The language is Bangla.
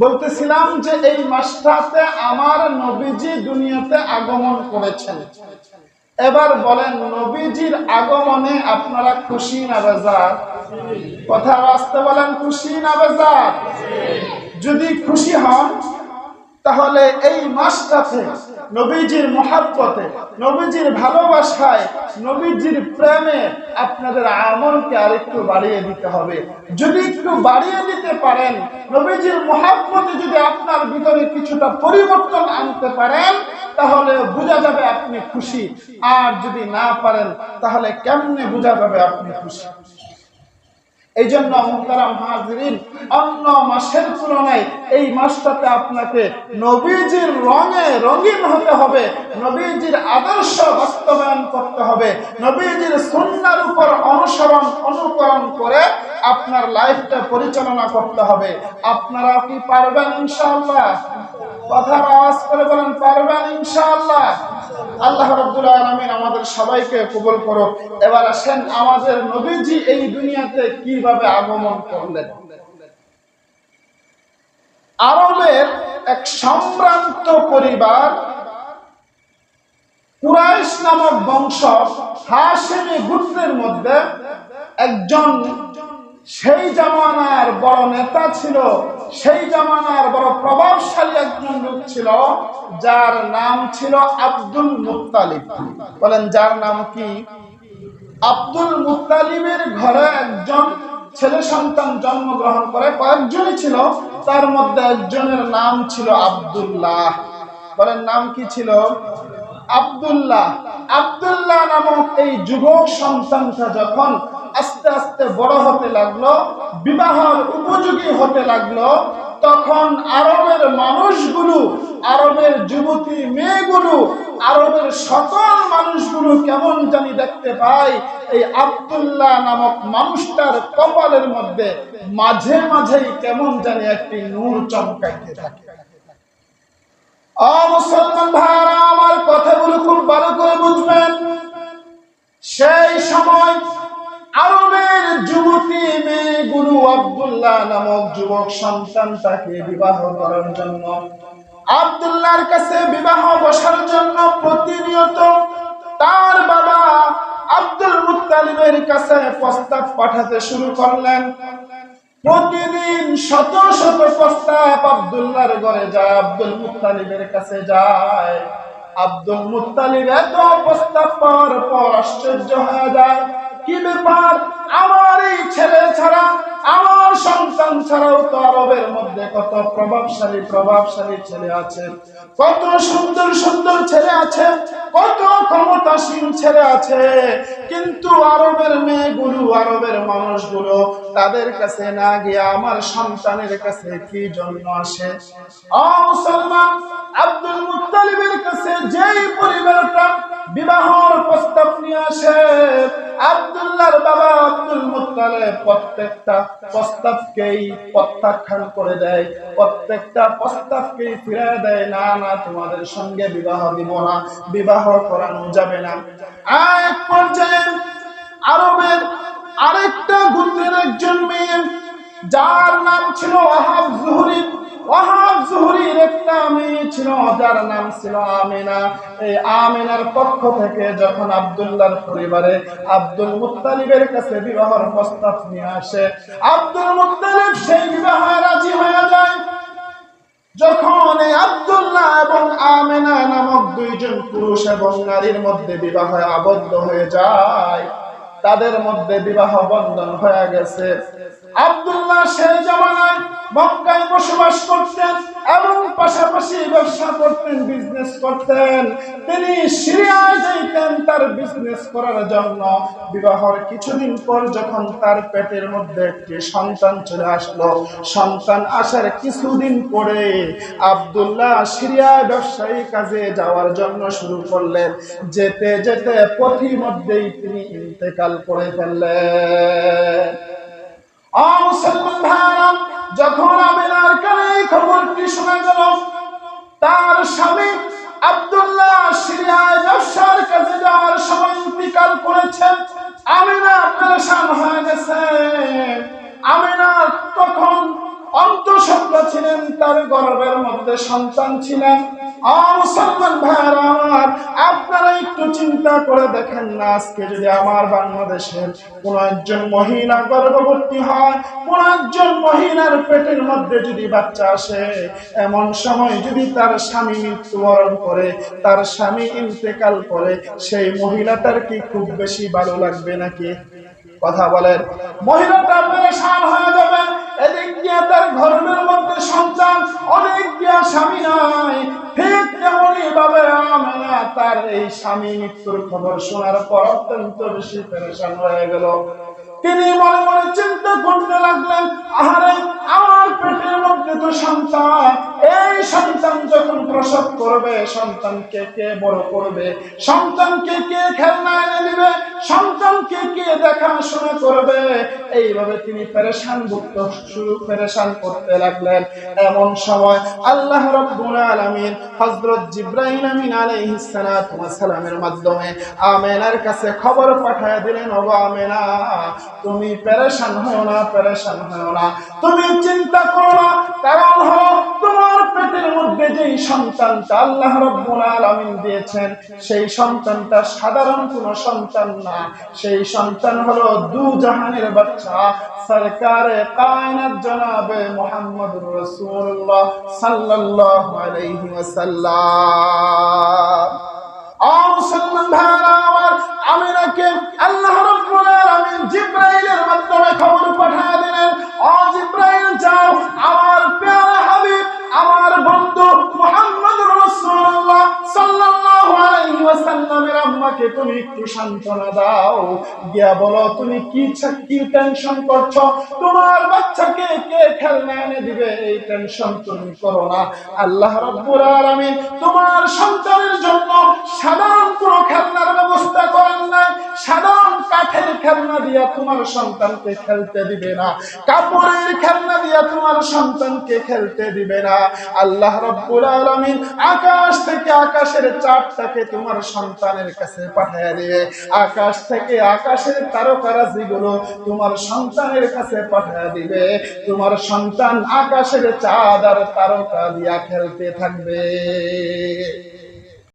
বলতেছিলাম যে এই মাসটাতে আমার নবীজি দুনিয়াতে আগমন করেছেন। এবার বলেন, নবীজির আগমনে আপনারা খুশি না বেজার? কথা আসতে বলেন, খুশি না বেজার? যদি খুশি হন তাহলে এই মাসটাতে, নবীজির মহাব্বতে, নবীজির ভালোবাসায়, নবীজির প্রেমে আপনাদের আমলকে আরেকটু বাড়িয়ে দিতে হবে। যদি একটু বাড়িয়ে দিতে পারেন, নবীজির মহাব্বতে যদি আপনার ভিতরে কিছুটা পরিবর্তন আনতে পারেন, তাহলে বোঝা যাবে আপনি খুশি। আর যদি না পারেন, তাহলে কেমনে বোঝা যাবে আপনি খুশি? এই জন্য অন্য মাসের তুলনায় এই মাসটাতে আপনাকে নবীজির রঙে রঙিন হতে হবে, নবীজির আদর্শ বাস্তবায়ন করতে হবে, নবীজির সুন্নার উপর অনুসরণ, অনুকরণ করে আপনার লাইফটা পরিচালনা করতে হবে। আপনারা কি পারবেন ইনশাআল্লাহ? কথার আওয়াজ করে বলেন, পারবেন ইনশাআল্লাহ? আল্লাহ রাব্বুল আলামিন আমাদের সবাইকে কবুল করুক। এবার আসেন আমাদের নবীজি এই দুনিয়াতে কীভাবে আগমন করলেন। আরবের এক সম্ভ্রান্ত পরিবার, কুরাইশ নামক বংশ হাসেমি গোত্রের মধ্যে একজন সেই জামানার বড় নেতা ছিল, সেই জামানার বড় প্রভাবশালী একজন লোক ছিল, যার নাম ছিল আব্দুল মুত্তালিব। বলেন, যার নাম কি? আব্দুল মুত্তালিবের ঘরে একজন ছেলে সন্তান জন্মগ্রহণ করে, কয়েকজনই ছিল, তার মধ্যে একজনের নাম ছিল আব্দুল্লাহ। বলেন, নাম কি ছিল? আব্দুল্লাহ। আব্দুল্লাহ নামক এই যুবক সন্তানটা যখন আস্তে আস্তে বড় হতে লাগল, বিবাহের উপযোগী হতে লাগল, তখন আরবের মানুষগুলো, আরবের যুবতী মেয়েগুলো, আরবের সকল মানুষগুলো কেমন জানি দেখতে পায়, এই আব্দুল্লাহ নামক মানুষটার কপালের মধ্যে মাঝে মাঝেই কেমন জানি একটি নূর চমকাইতে থাকে। ও মুসলমান ভাইরা, আমার কথাগুলো খুব ভালো করে বুঝবেন। সেই সময় মেয়ে গুরু আব্দুল্লাহ নামক যুবক সন্তানটাকে বিবাহ করার জন্য, আব্দুল্লাহর কাছে বিবাহ বসার জন্য প্রতিনিয়ত তার বাবা আব্দুল কাছে প্রস্তাব পাঠাতে শুরু করলেন। প্রতিদিন শত শত প্রস্তাব আব্দুল্লাহর ঘরে যায়, আব্দুল মুত্তালিবের কাছে যায়। আব্দুল মুত্তালিব এত প্রস্তাব পাওয়ার পর আশ্চর্য হয়ে যায়। কি ব্যাপার? আমার এই ছেলে ছাড়া, আমার সন্তান ছাড়াও তো আরবের মধ্যে কত প্রভাবশালী প্রভাবশালী ছেলে আছে। কত সুন্দর সুন্দর ছেলে আছে, কত ক্ষমতাসীন ছেলে আছে। কিন্তু আরবের মেয়েগুলো, আরবের মানুষগুলো তাদের কাছে না গিয়ে আমার সন্তানের কাছে কি জন্য আসে? মুসলমান, আব্দুল মুত্তালিবের কাছে যেই পরিবারটা বিবাহর প্রস্তাব নিয়ে আসে আব্দুল্লাহর বাবা আব্দুল মুত্তালিব প্রত্যেকটা প্রস্তাবকেই প্রত্যাখ্যান করে দেয়, প্রত্যেকটা প্রস্তাবকেই ফিরে দেয়, না না, তোমাদের সঙ্গে বিবাহ দিব না, বিবাহ করানো যাবে না। এক পর্যায়ে আরবের আরেকটা গোত্রের একজন মেয়ে, যার নাম ছিল ওয়াহাব জুহরি, ওয়াহাব জুহরির একটা ছিল, যার নাম ছিল আমিনা। এই আমিনার পক্ষ থেকে যখন আব্দুল্লাহর পরিবারে আব্দুল মুত্তালিবের কাছে বিবাহের প্রস্তাব নিয়ে আসে, আব্দুল মুত্তালিব সেই বিবাহে রাজি হয়ে যায়। যখন আব্দুল্লাহ এবং আমেনা নামক দুইজন পুরুষ এবং নারীর মধ্যে বিবাহে আবদ্ধ হয়ে যায়, তাদের মধ্যে বিবাহ বন্ধন হয়ে গেছে। আব্দুল্লাহ সেই জামানায় মক্কায় বসবাস করতেন করতেন। তিনি সিরিয়ায় যাইতেন তার বিজনেস করার জন্য। বিবাহর কিছুদিন পর যখন তার পেটের মধ্যে একটি সন্তান চলে আসলো, সন্তান আসার কিছুদিন পরে আব্দুল্লাহ সিরিয়ায় ব্যবসায়ী কাজে যাওয়ার জন্য শুরু করলেন। যেতে যেতে পথির মধ্যেই তিনি ইন্তেকাল করে ফেললেন। যখন আমিনার কানে খবরটি শোনা গেল, তার স্বামী আব্দুল্লাহ সিরিয়ায় ব্যবসার কাজে যাওয়ার সময় ইন্তিকাল করেছেন। আমিনা পেরেশান হয়ে গেছে। আমিনা তখন অন্তঃসত্ত্বা ছিলেন, তার গর্বের মধ্যে সন্তান ছিলেন। আপনারা একটু চিন্তা করে দেখেন না, আজকে যদি আমার বাংলাদেশের কোন একজন মহিলা গর্ভবতী হয়, কোন একজন মহিলার পেটের মধ্যে যদি বাচ্চা আসে, এমন সময় যদি তার স্বামী মৃত্যুবরণ করে, তার স্বামী ইন্তেকাল করে, সেই মহিলাটার কি খুব বেশি ভালো লাগবে নাকি? কথা বলেন। মহিলাটা পেরেশান হয়ে তার এই স্বামী মৃত্যুর খবর শোনার পর অত্যন্ত বেশি পেরেশান হয়ে গেল। তিনি মনে মনে চিন্তা করতে লাগলেন, আহারে, আমার পেটের মধ্যে তো সন্তান, এই সন্তান যখন প্রসব করবে, সন্তানকে কে বড় করবে? সন্তানকে কে খেলনা এনে দিবে? সন্তানকে কে দেখাশোনা করবে? এইভাবে তিনি পেরেশান ভুক্ত শুরু পেরেশান করতে লাগলেন। এমন সময় আল্লাহ রাব্বুল আলামিন হযরত জিব্রাইল আমিন আলাইহিস সালাতু ওয়াস সালামের মাধ্যমে আমেনার কাছে খবর পাঠায় দিলেন, ওগো আমেনা, তুমি পেরেশান হও না, পেরেশান হও না। তুমি চিন্তা করো না, কারণ হলো তোমার পেটের মধ্যে যেই সন্তানটা আল্লাহ রাব্বুল আলামিন দিয়েছেন, সেই সন্তানটা সাধারণ কোনো সন্তান না। সেই সন্তান হলো দু জাহানের বাচ্চা, সরকারে কায়নাত জনাবে মুহাম্মদুর রাসূলুল্লাহ সাল্লাল্লাহু আলাইহি ওয়াসাল্লাম। আর মুসলমান ভাইরা আম্মাকে তুমি একটু সান্ত্বনা দাও। গিয়া বলো, তুমি কি কি টেনশন করছ? তোমার বাচ্চাকে কে খেলনা এনে দিবে? এই টেনশন তুমি করো না। আল্লাহ রাব্বুল আলামিন তোমার সন্তানের জন্য সাধারণ কোনো খেলনার ব্যবস্থা করেন নাই। সাধারণ খেলনা দিয়া তোমার সন্তানকে খেলতে দিবে না। কাপড়ের খেলনা দিয়া তোমার সন্তানকে খেলতে দিবে না। আল্লাহ রাব্বুল আলামিন আকাশ থেকে আকাশের চাঁদটাকে তোমার সন্তানের কাছে পাঠিয়ে দিবে। আকাশ থেকে আকাশের তারকারাজিগুলো তোমার সন্তানের কাছে পাঠিয়ে দিবে। তোমার সন্তান আকাশের চাঁদ আর তারকা দিয়া খেলতে থাকবে।